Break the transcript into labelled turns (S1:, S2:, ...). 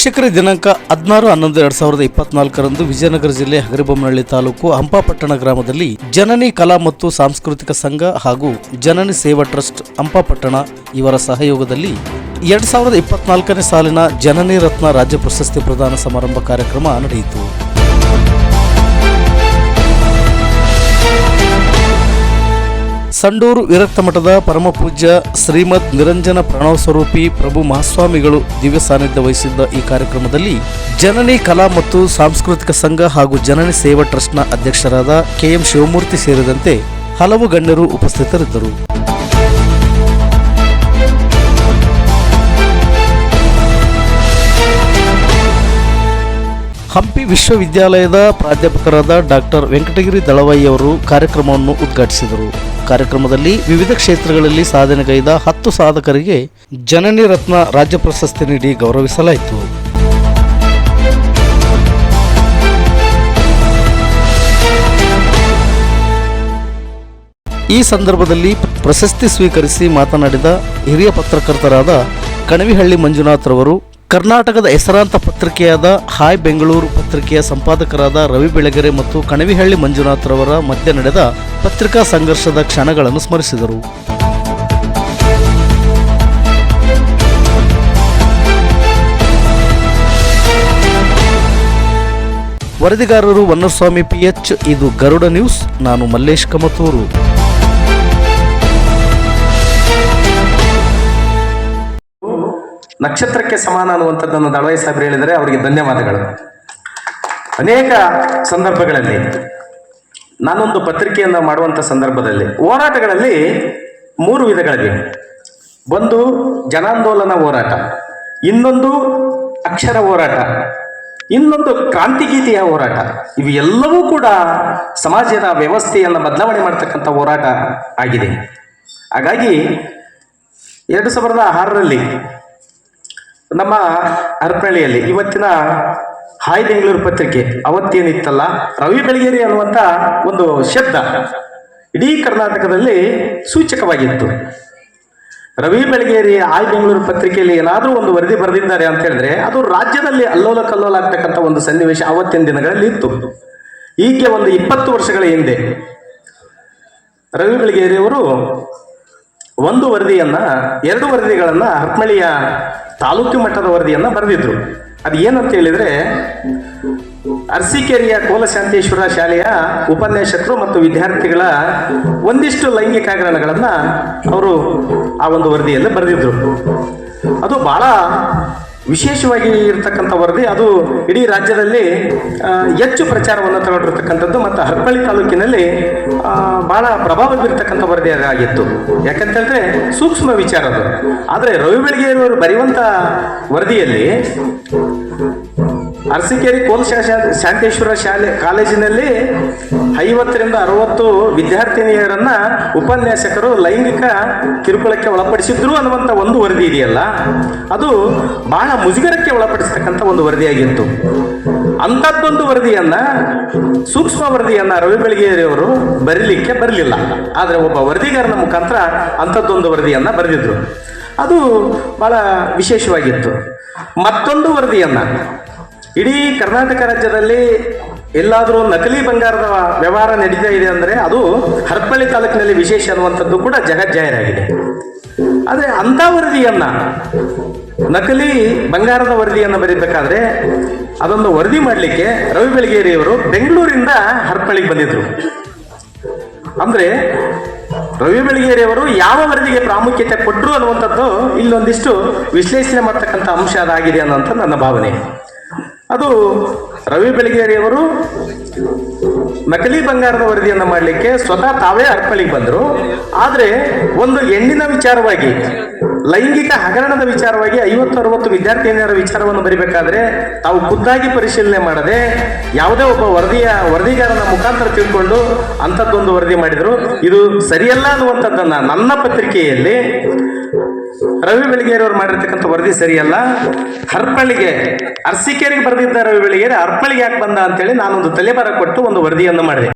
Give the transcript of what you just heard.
S1: ವೀಕ್ಷಕರ ದಿನಾಂಕ ಹದಿನಾರು, ಹನ್ನೊಂದು, ಎರಡ್ ಸಾವಿರದ ಇಪ್ಪತ್ನಾಲ್ಕರಂದು ವಿಜಯನಗರ ಜಿಲ್ಲೆ ಹಗರಿಬೊಮ್ಮನಹಳ್ಳಿ ತಾಲೂಕು ಹಂಪಾಪಟ್ಟಣ ಗ್ರಾಮದಲ್ಲಿ ಜನನಿ ಕಲಾ ಮತ್ತು ಸಾಂಸ್ಕೃತಿಕ ಸಂಘ ಹಾಗೂ ಜನನಿ ಸೇವಾ ಟ್ರಸ್ಟ್ ಹಂಪಾಪಟ್ಟಣ ಇವರ ಸಹಯೋಗದಲ್ಲಿ ಎರಡ್ ಸಾವಿರದ ಇಪ್ಪತ್ನಾಲ್ಕನೇ ಸಾಲಿನ ಜನನಿ ರತ್ನ ರಾಜ್ಯ ಪ್ರಶಸ್ತಿ ಪ್ರದಾನ ಸಮಾರಂಭ ಕಾರ್ಯಕ್ರಮ ನಡೆಯಿತು. ಸಂಡೂರು ವಿರಕ್ತ ಮಠದ ಪರಮಪೂಜ್ಯ ಶ್ರೀಮದ್ ನಿರಂಜನ ಪ್ರಣವ ಸ್ವರೂಪಿ ಪ್ರಭು ಮಹಾಸ್ವಾಮಿಗಳು ದಿವ್ಯ ಸಾನ್ನಿಧ್ಯ ವಹಿಸಿದ್ದ ಈ ಕಾರ್ಯಕ್ರಮದಲ್ಲಿ ಜನನಿ ಕಲಾ ಮತ್ತು ಸಾಂಸ್ಕೃತಿಕ ಸಂಘ ಹಾಗೂ ಜನನಿ ಸೇವಾ ಟ್ರಸ್ಟ್ನ ಅಧ್ಯಕ್ಷರಾದ ಕೆಎಂ ಶಿವಮೂರ್ತಿ ಸೇರಿದಂತೆ ಹಲವು ಗಣ್ಯರು ಉಪಸ್ಥಿತರಿದ್ದರು. ಹಂಪಿ ವಿಶ್ವವಿದ್ಯಾಲಯದ ಪ್ರಾಧ್ಯಾಪಕರಾದ ಡಾಕ್ಟರ್ ವೆಂಕಟಗಿರಿ ದಳವಾಯಿ ಅವರು ಕಾರ್ಯಕ್ರಮವನ್ನು ಉದ್ಘಾಟಿಸಿದರು. ಕಾರ್ಯಕ್ರಮದಲ್ಲಿ ವಿವಿಧ ಕ್ಷೇತ್ರಗಳಲ್ಲಿ ಸಾಧನೆಗೈದ ಹತ್ತು ಸಾಧಕರಿಗೆ ಜನನಿ ರತ್ನ ರಾಜ್ಯ ಪ್ರಶಸ್ತಿ ನೀಡಿ ಗೌರವಿಸಲಾಯಿತು. ಈ ಸಂದರ್ಭದಲ್ಲಿ ಪ್ರಶಸ್ತಿ ಸ್ವೀಕರಿಸಿ ಮಾತನಾಡಿದ ಹಿರಿಯ ಪತ್ರಕರ್ತರಾದ ಕಣವಿಹಳ್ಳಿ ಮಂಜುನಾಥ್ರವರು ಕರ್ನಾಟಕದ ಹೆಸರಾಂತ ಪತ್ರಿಕೆಯಾದ ಹಾಯ್ ಬೆಂಗಳೂರು ಪತ್ರಿಕೆಯ ಸಂಪಾದಕರಾದ ರವಿ ಬೆಳಗೆರೆ ಮತ್ತು ಕಣವಿಹಳ್ಳಿ ಮಂಜುನಾಥ್ರವರ ಮಧ್ಯೆ ನಡೆದ ಪತ್ರಿಕಾ ಸಂಘರ್ಷದ ಕ್ಷಣಗಳನ್ನು ಸ್ಮರಿಸಿದರು. ವರದಿಗಾರರು ವನ್ನಸ್ವಾಮಿ ಪಿಎಚ್ ಇದು ಗರುಡ ನ್ಯೂಸ್. ನಾನು ಮಲ್ಲೇಶ್ ಕಮತೂರು.
S2: ನಕ್ಷತ್ರಕ್ಕೆ ಸಮಾನ ಅನ್ನುವಂಥದ್ದನ್ನು ದಳವಾಯಿ ಸಾಹೇಬರು ಹೇಳಿದರೆ ಅವರಿಗೆ ಧನ್ಯವಾದಗಳು. ಅನೇಕ ಸಂದರ್ಭಗಳಲ್ಲಿ, ನಾನೊಂದು ಪತ್ರಿಕೆಯನ್ನು ಮಾಡುವಂಥ ಸಂದರ್ಭದಲ್ಲಿ, ಹೋರಾಟಗಳಲ್ಲಿ ಮೂರು ವಿಧಗಳಿವೆ. ಒಂದು ಜನಾಂದೋಲನ ಹೋರಾಟ, ಇನ್ನೊಂದು ಅಕ್ಷರ ಹೋರಾಟ, ಇನ್ನೊಂದು ಕ್ರಾಂತಿಗೀತೆಯ ಹೋರಾಟ. ಇವು ಎಲ್ಲವೂ ಕೂಡ ಸಮಾಜದ ವ್ಯವಸ್ಥೆಯನ್ನು ಬದಲಾವಣೆ ಮಾಡ್ತಕ್ಕಂಥ ಹೋರಾಟ ಆಗಿದೆ. ಹಾಗಾಗಿ, ಎರಡು ಸಾವಿರದ ಆರರಲ್ಲಿ ನಮ್ಮ ಹರಪಳ್ಳಿಯಲ್ಲಿ ಇವತ್ತಿನ ಹಾಯ್ ಬೆಂಗಳೂರು ಪತ್ರಿಕೆ ಅವತ್ತೇನಿತ್ತಲ್ಲ? ರವಿ ಬೆಳಗೇರಿ ಅನ್ನುವಂಥ ಒಂದು ಶಬ್ದ ಇಡೀ ಕರ್ನಾಟಕದಲ್ಲಿ ಸೂಚಕವಾಗಿತ್ತು. ರವಿ ಬೆಳಗೇರಿ ಆಯ್ ಬೆಂಗಳೂರು ಪತ್ರಿಕೆಯಲ್ಲಿ ಏನಾದರೂ ಒಂದು ವರದಿ ಬರೆದಿದ್ದಾರೆ ಅಂತ ಹೇಳಿದ್ರೆ ಅದು ರಾಜ್ಯದಲ್ಲಿ ಅಲ್ಲೋಲ ಕಲ್ಲೋಲ ಆಗ್ತಕ್ಕಂಥ ಒಂದು ಸನ್ನಿವೇಶ ಅವತ್ತಿನ ದಿನಗಳಲ್ಲಿ ಇತ್ತು. ಈಗ್ಗೆ ಒಂದು ಇಪ್ಪತ್ತು ವರ್ಷಗಳ ಹಿಂದೆ ರವಿ ಬೆಳಗೇರಿಯವರು ಒಂದು ವರದಿಯನ್ನ, ಎರಡು ವರದಿಗಳನ್ನ ಹರಪಳ್ಳಿಯ ತಾಲೂಕು ಮಟ್ಟದ ವರದಿಯನ್ನ ಬರೆದಿದ್ರು. ಅದು ಏನಂತ ಹೇಳಿದ್ರೆ, ಅರಸೀಕೆರೆಯ ಕೋಲಶಾಂತೇಶ್ವರ ಶಾಲೆಯ ಉಪನ್ಯಾಸಕರು ಮತ್ತು ವಿದ್ಯಾರ್ಥಿಗಳ ಒಂದಿಷ್ಟು ಲೈಂಗಿಕ ಹಗರಣಗಳನ್ನು ಅವರು ಆ ಒಂದು ವರದಿಯಲ್ಲಿ ಬರೆದಿದ್ರು. ಅದು ಬಹಳ ವಿಶೇಷವಾಗಿ ಇರತಕ್ಕಂಥ ವರದಿ, ಅದು ಇಡೀ ರಾಜ್ಯದಲ್ಲಿ ಹೆಚ್ಚು ಪ್ರಚಾರವನ್ನು ತಗೊಂಡಿರ್ತಕ್ಕಂಥದ್ದು ಮತ್ತು ಹರಪಳ್ಳಿ ತಾಲೂಕಿನಲ್ಲಿ ಭಾಳ ಪ್ರಭಾವ ಬೀರ್ತಕ್ಕಂಥ ವರದಿ ಆಗಿತ್ತು ಯಾಕಂತೇಳಿದ್ರೆ ಸೂಕ್ಷ್ಮ ವಿಚಾರ ಅದು. ಆದರೆ ರವಿ ಬೆಳಗೇರಿಯವರು ಬರೆಯುವಂಥ ವರದಿಯಲ್ಲಿ ಅರಸೀಕೆರೆ ಶಾಲೆ ಶಾಂತೇಶ್ವರ ಶಾಲೆ ಕಾಲೇಜಿನಲ್ಲಿ ಐವತ್ತರಿಂದ ಅರವತ್ತು ವಿದ್ಯಾರ್ಥಿನಿಯರನ್ನ ಉಪನ್ಯಾಸಕರು ಲೈಂಗಿಕ ಕಿರುಕುಳಕ್ಕೆ ಒಳಪಡಿಸಿದ್ರು ಅನ್ನುವಂಥ ಒಂದು ವರದಿ ಇದೆಯಲ್ಲ? ಅದು ಬಹಳ ಮುಜುಗರಕ್ಕೆ ಒಳಪಡಿಸ್ತಕ್ಕಂಥ ಒಂದು ವರದಿಯಾಗಿತ್ತು. ಅಂಥದ್ದೊಂದು ವರದಿಯನ್ನ, ಸೂಕ್ಷ್ಮ ವರದಿಯನ್ನ ರವಿ ಬೆಳಗೇರಿಯವರು ಬರೀಲಿಕ್ಕೆ ಬರಲಿಲ್ಲ. ಆದರೆ ಒಬ್ಬ ವರದಿಗಾರನ ಮುಖಾಂತರ ಅಂಥದ್ದೊಂದು ವರದಿಯನ್ನ ಬರೆದಿದ್ರು. ಅದು ಬಹಳ ವಿಶೇಷವಾಗಿತ್ತು. ಮತ್ತೊಂದು ವರದಿಯನ್ನ ಇಡೀ ಕರ್ನಾಟಕ ರಾಜ್ಯದಲ್ಲಿ ಎಲ್ಲಾದರೂ ನಕಲಿ ಬಂಗಾರದ ವ್ಯವಹಾರ ನಡೀತಾ ಇದೆ ಅಂದರೆ ಅದು ಹರಪಳ್ಳಿ ತಾಲೂಕಿನಲ್ಲಿ ವಿಶೇಷ ಅನ್ನುವಂಥದ್ದು ಕೂಡ ಜಗಜ್ಜಾಹೀರಾಗಿದೆ ಆದರೆ ಅಂಥ ವರದಿಯನ್ನು, ನಕಲಿ ಬಂಗಾರದ ವರದಿಯನ್ನು ಬರೀಬೇಕಾದ್ರೆ ಅದೊಂದು ವರದಿ ಮಾಡಲಿಕ್ಕೆ ರವಿ ಬೆಳಗೇರಿಯವರು ಬೆಂಗಳೂರಿಂದ ಹರಪಳ್ಳಿಗೆ ಬಂದಿದ್ದರು ಅಂದರೆ ರವಿ ಬೆಳಗೇರಿಯವರು ಯಾವ ವರದಿಗೆ ಪ್ರಾಮುಖ್ಯತೆ ಕೊಟ್ಟರು ಅನ್ನುವಂಥದ್ದು ಇಲ್ಲೊಂದಿಷ್ಟು ವಿಶ್ಲೇಷಣೆ ಮಾಡ್ತಕ್ಕಂಥ ಅಂಶ ಅದಾಗಿದೆ ಅನ್ನೋಂಥ ನನ್ನ ಭಾವನೆ. ಅದು ರವಿ ಬೆಳಗೇರಿಯವರು ನಕಲಿ ಬಂಗಾರದ ವರದಿಯನ್ನು ಮಾಡಲಿಕ್ಕೆ ಸ್ವತಃ ತಾವೇ ಅರ್ಪಳಿಗೆ ಬಂದರು. ಆದರೆ ಒಂದು ಹೆಣ್ಣಿನ ವಿಚಾರವಾಗಿ, ಲೈಂಗಿಕ ಹಗರಣದ ವಿಚಾರವಾಗಿ ಐವತ್ತು, ಅರವತ್ತು ವಿದ್ಯಾರ್ಥಿನಿಯರ ವಿಚಾರವನ್ನು ಬರಿಬೇಕಾದ್ರೆ ತಾವು ಖುದ್ದಾಗಿ ಪರಿಶೀಲನೆ ಮಾಡದೆ ಯಾವುದೇ ಒಬ್ಬ ವರದಿಯ ವರದಿಗಾರನ ಮುಖಾಂತರ ತಿಳ್ಕೊಂಡು ಅಂಥದ್ದೊಂದು ವರದಿ ಮಾಡಿದರು. ಇದು ಸರಿಯಲ್ಲ ಅನ್ನುವಂಥದ್ದನ್ನು ನನ್ನ ಪತ್ರಿಕೆಯಲ್ಲಿ ರವಿ ಬೆಳಗೇರಿಯವರು ಮಾಡಿರ್ತಕ್ಕಂಥ ವರದಿ ಸರಿಯಲ್ಲ? ಹರ್ಪಳಿಗೆ ಅರ್ಸಿಕೇರಿಗೆ ಬರೆದಿದ್ದ ರವಿ ಬೆಳಗೇರಿ ಹರ್ಪಳಿಗೆ ಯಾಕೆ ಬಂದ ಅಂತೇಳಿ ನಾನೊಂದು ತಲೆಬಾರ ಕೊಟ್ಟು ಒಂದು ವರದಿಯನ್ನು ಮಾಡಿದೆ.